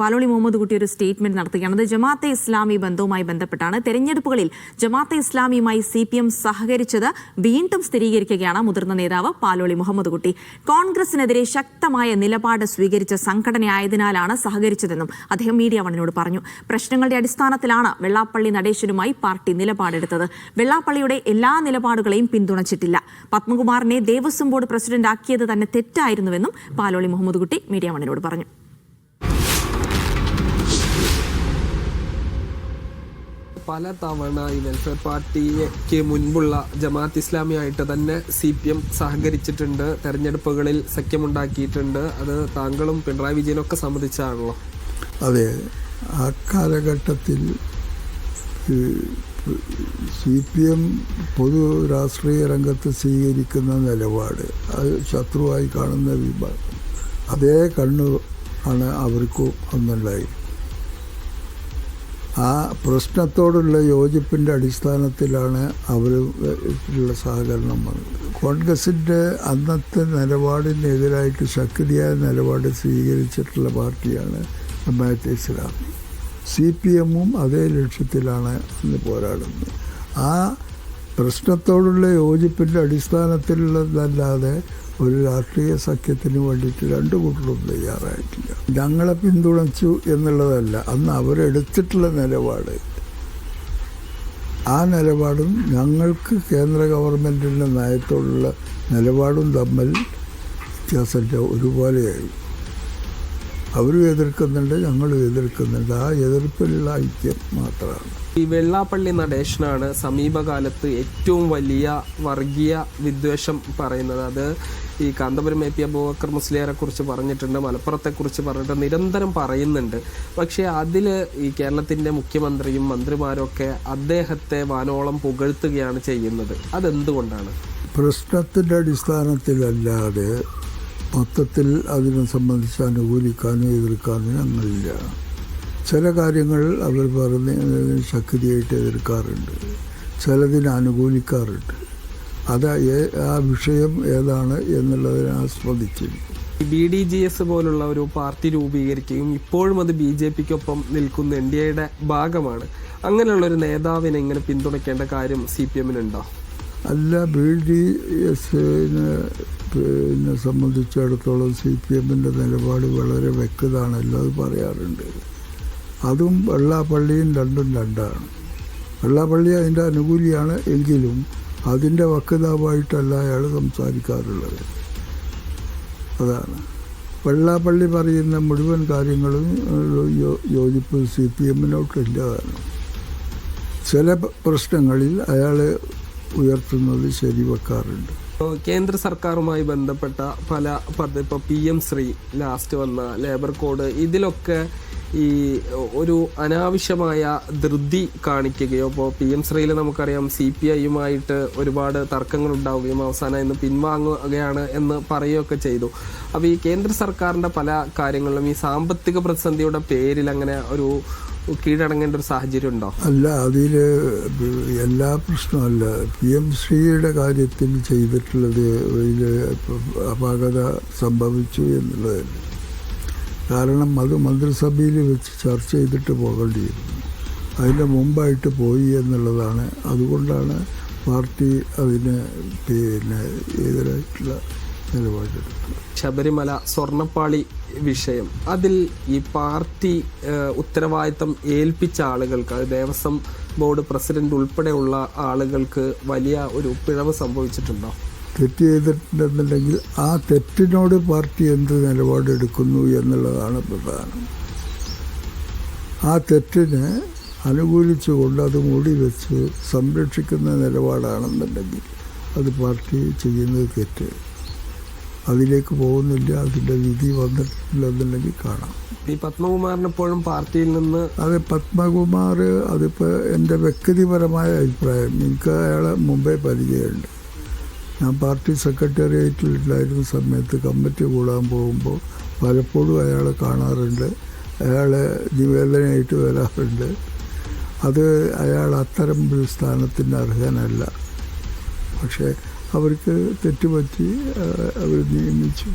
പാലോളി മുഹമ്മദ് കുട്ടി ഒരു സ്റ്റേറ്റ്മെന്റ് നടത്തുകയാണ്. അത് ജമാഅത്തെ ഇസ്ലാമി ബന്ധവുമായി ബന്ധപ്പെട്ടാണ്. തെരഞ്ഞെടുപ്പുകളിൽ ജമാഅത്തെ ഇസ്ലാമിയുമായി സി പി എം സഹകരിച്ചത് വീണ്ടും സ്ഥിരീകരിക്കുകയാണ് മുതിർന്ന നേതാവ് പാലോളി മുഹമ്മദ് കുട്ടി. കോൺഗ്രസിനെതിരെ ശക്തമായ നിലപാട് സ്വീകരിച്ച സംഘടനയായതിനാലാണ് സഹകരിച്ചതെന്നും അദ്ദേഹം മീഡിയ വണ്ണിനോട് പറഞ്ഞു. പ്രശ്നങ്ങളുടെ അടിസ്ഥാനത്തിലാണ് വെള്ളാപ്പള്ളി നടേശനുമായി പാർട്ടി നിലപാടെടുത്തത്. വെള്ളാപ്പള്ളിയുടെ എല്ലാ നിലപാടുകളെയും പിന്തുണച്ചിട്ടില്ല. പത്മകുമാറിനെ ദേവസ്വം ബോർഡ് പ്രസിഡന്റ് ആക്കിയത് തന്നെ തെറ്റായിരുന്നുവെന്നും പാലോളി മുഹമ്മദ് കുട്ടി മീഡിയ വണ്ണിനോട് പറഞ്ഞു. പല തവണ ഈ വെൽഫെയർ പാർട്ടിക്ക് മുൻപുള്ള ജമാഅത്ത് ഇസ്ലാമിയായിട്ട് തന്നെ സി പി എം സഹകരിച്ചിട്ടുണ്ട്. തെരഞ്ഞെടുപ്പുകളിൽ സഖ്യമുണ്ടാക്കിയിട്ടുണ്ട്. അത് താങ്കളും പിണറായി വിജയനൊക്കെ സമ്മതിച്ചാണല്ലോ? അതെ. ആ കാലഘട്ടത്തിൽ സി പി എം പൊതു രാഷ്ട്രീയ രംഗത്ത് സ്വീകരിക്കുന്ന നിലപാട് അത് ശത്രുവായി കാണുന്ന വിഭാഗം അതേ കണ്ണു ആണ് അവർക്കും അന്നുണ്ടായി ആ പ്രശ്നത്തോടുള്ള യോജിപ്പിന്റെ അടിസ്ഥാനത്തിലാണ് അവരുള്ള സഹകരണം വന്നത്. കോൺഗ്രസിന്റെ അന്നത്തെ നിലപാടിനെതിരായിട്ട് ശക്തിയായ നിലപാട് സ്വീകരിച്ചിട്ടുള്ള പാർട്ടിയാണ് ജമാഅത്തെ ഇസ്ലാമി. സി പി എമ്മും അതേ ലക്ഷ്യത്തിലാണ് അന്ന് പോരാടുന്നത്. ആ പ്രശ്നത്തോടുള്ള യോജിപ്പിന്റെ അടിസ്ഥാനത്തിലുള്ളതല്ലാതെ ഒരു രാഷ്ട്രീയ സഖ്യത്തിന് വേണ്ടിയിട്ട് രണ്ടു കൂട്ടരും തയ്യാറായിട്ടില്ല. ഞങ്ങളെ പിന്തുണച്ചു എന്നുള്ളതല്ല അന്ന് അവരെടുത്തിട്ടുള്ള നിലപാട്. ആ നിലപാടും ഞങ്ങൾക്ക് കേന്ദ്ര ഗവൺമെന്റിന്റെ നയത്തോടുള്ള നിലപാടും തമ്മിൽ വ്യത്യാസമില്ല ഒരുപോലെയായി. അവരും എതിർക്കുന്നുണ്ട് ഞങ്ങളും എതിർക്കുന്നുണ്ട്. ആ എതിർപ്പിലുള്ള ഐക്യം മാത്രമാണ്. ഈ വെള്ളാപ്പള്ളി നടേശനാണ് സമീപകാലത്ത് ഏറ്റവും വലിയ വർഗീയ വിദ്വേഷം പറയുന്നത്. അത് ഈ കാന്തപുരം എ പി അബൂബക്കർ മുസ്ലിയാരെ കുറിച്ച് പറഞ്ഞിട്ടുണ്ട് മലപ്പുറത്തെ കുറിച്ച് പറഞ്ഞിട്ട് നിരന്തരം പറയുന്നുണ്ട്. പക്ഷേ അതിൽ ഈ കേരളത്തിന്റെ മുഖ്യമന്ത്രിയും മന്ത്രിമാരൊക്കെ അദ്ദേഹത്തെ വാനോളം പുകഴ്ത്തുകയാണ് ചെയ്യുന്നത്. അതെന്തുകൊണ്ടാണ്? പ്രശ്നത്തിന്റെ അടിസ്ഥാനത്തിലല്ലാതെ മൊത്തത്തിൽ അതിനെ സംബന്ധിച്ച് അനുകൂലിക്കാനോ എതിർക്കാനോ ഞങ്ങളില്ല. ചില കാര്യങ്ങൾ അവർ പറഞ്ഞതിന് ശക്തിയായിട്ട് എതിർക്കാറുണ്ട്. ചിലതിനെ അനുകൂലിക്കാറുണ്ട്. അത് ആ വിഷയം ഏതാണ് എന്നുള്ളതിനെ ആസ്വദിച്ചിരിക്കും ബി ഡി ജി എസ് പോലുള്ള ഒരു പാർട്ടി രൂപീകരിക്കുകയും ഇപ്പോഴും അത് ബി ജെ പിക്കൊപ്പം നിൽക്കുന്ന എൻ ഡി എയുടെ ഭാഗമാണ്. അങ്ങനെയുള്ള ഒരു നേതാവിനെ ഇങ്ങനെ പിന്തുണയ്ക്കേണ്ട കാര്യം സി പി എമ്മിനുണ്ടോ? അല്ല ബി ഡി എസിനെ പിന്നെ സംബന്ധിച്ചിടത്തോളം സി പി എമ്മിന്റെ നിലപാട് വളരെ വ്യക്തതാണ് എല്ലാം പറയാറുണ്ട്. അതും വെള്ളാപ്പള്ളിയും രണ്ടും രണ്ടാണ്. വെള്ളാപ്പള്ളി അതിന്റെ അനുകൂലിയാണ് എങ്കിലും അതിന്റെ വക്താവായിട്ടല്ല അയാൾ സംസാരിക്കാറുള്ളത്. അതാണ്. വെള്ളാപ്പള്ളി പറയുന്ന മുഴുവൻ കാര്യങ്ങളും യോജിപ്പ് സി പി എമ്മിനോട്ടില്ലതാണ് ചില പ്രശ്നങ്ങളിൽ അയാൾ ഉയർത്തുന്നത് ശരിവെക്കാറുണ്ട്. കേന്ദ്ര സർക്കാരുമായി ബന്ധപ്പെട്ട പല പദ്ധതി ഇപ്പോൾ പി എം ശ്രീ ലാസ്റ്റ് വന്ന ലേബർ കോഡ് ഇതിലൊക്കെ ഈ ഒരു അനാവശ്യമായ ധൃതി കാണിക്കുകയോ ഇപ്പോൾ പി എം ശ്രീയിൽ നമുക്കറിയാം സി പി ഐയുമായിട്ട് ഒരുപാട് തർക്കങ്ങൾ ഉണ്ടാവുകയും അവസാനം ഇന്ന് പിൻവാങ്ങുകയാണ് എന്ന് പറയുകയൊക്കെ ചെയ്തു. അപ്പോൾ ഈ കേന്ദ്ര സർക്കാരിന്റെ പല കാര്യങ്ങളിലും ഈ സാമ്പത്തിക പ്രതിസന്ധിയുടെ പേരിൽ അങ്ങനെ ഒരു കീഴടങ്ങേണ്ട ഒരു സാഹചര്യം ഉണ്ടോ? അല്ല അതിൽ എല്ലാ പ്രശ്നമല്ല പി എം ശ്രീയുടെ കാര്യത്തിൽ ചെയ്തിട്ടുള്ളത് ഇതിൽ അപാകത സംഭവിച്ചു എന്നുള്ളതല്ല. കാരണം അത് മന്ത്രിസഭയിൽ വെച്ച് ചർച്ച ചെയ്തിട്ട് പോകേണ്ടിയിരുന്നു. അതിന്റെ മുമ്പായിട്ട് പോയി എന്നുള്ളതാണ്. അതുകൊണ്ടാണ് പാർട്ടി അതിന് പിന്നെ എതിരായിട്ടുള്ള ശബരിമല സ്വർണപ്പാളി വിഷയം. അതിൽ ഈ പാർട്ടി ഉത്തരവാദിത്തം ഏൽപ്പിച്ച ആളുകൾക്ക് ദേവസ്വം ബോർഡ് പ്രസിഡന്റ് ഉൾപ്പെടെയുള്ള ആളുകൾക്ക് വലിയ ഒരു പിഴവ് സംഭവിച്ചിട്ടുണ്ടോ? തെറ്റ് ചെയ്തിട്ടുണ്ടെന്നുണ്ടെങ്കിൽ ആ തെറ്റിനോട് പാർട്ടി എന്ത് നിലപാടെടുക്കുന്നു എന്നുള്ളതാണ് പ്രധാനം. ആ തെറ്റിനെ അനുകൂലിച്ചുകൊണ്ട് അത് മൂടി വെച്ച് സംരക്ഷിക്കുന്ന നിലപാടാണെന്നുണ്ടെങ്കിൽ അത് പാർട്ടി ചെയ്യുന്നത് തെറ്റ്. അതിലേക്ക് പോകുന്നില്ല അതിന്റെ വിധി വന്നിട്ടില്ലെന്നുണ്ടെങ്കിൽ കാണാം. ഈ പത്മകുമാറിന് എപ്പോഴും പാർട്ടിയിൽ നിന്ന് അതെ പത്മകുമാർ അതിപ്പോൾ എന്റെ വ്യക്തിപരമായ അഭിപ്രായം. എനിക്ക് അയാളെ മുമ്പേ പരിചയമുണ്ട്. ഞാൻ പാർട്ടി സെക്രട്ടേറിയറ്റിലുണ്ടായിരുന്ന സമയത്ത് കമ്മിറ്റി കൂടാൻ പോകുമ്പോൾ പലപ്പോഴും അയാളെ കാണാറുണ്ട്. അയാളെ നിവേദനയായിട്ട് വരാറുണ്ട്. അത് അയാൾ അത്തരം ഒരു സ്ഥാനത്തിന് അർഹനല്ല. പക്ഷേ അവർക്ക് തെറ്റുപറ്റി അവർ നിയമിച്ചു.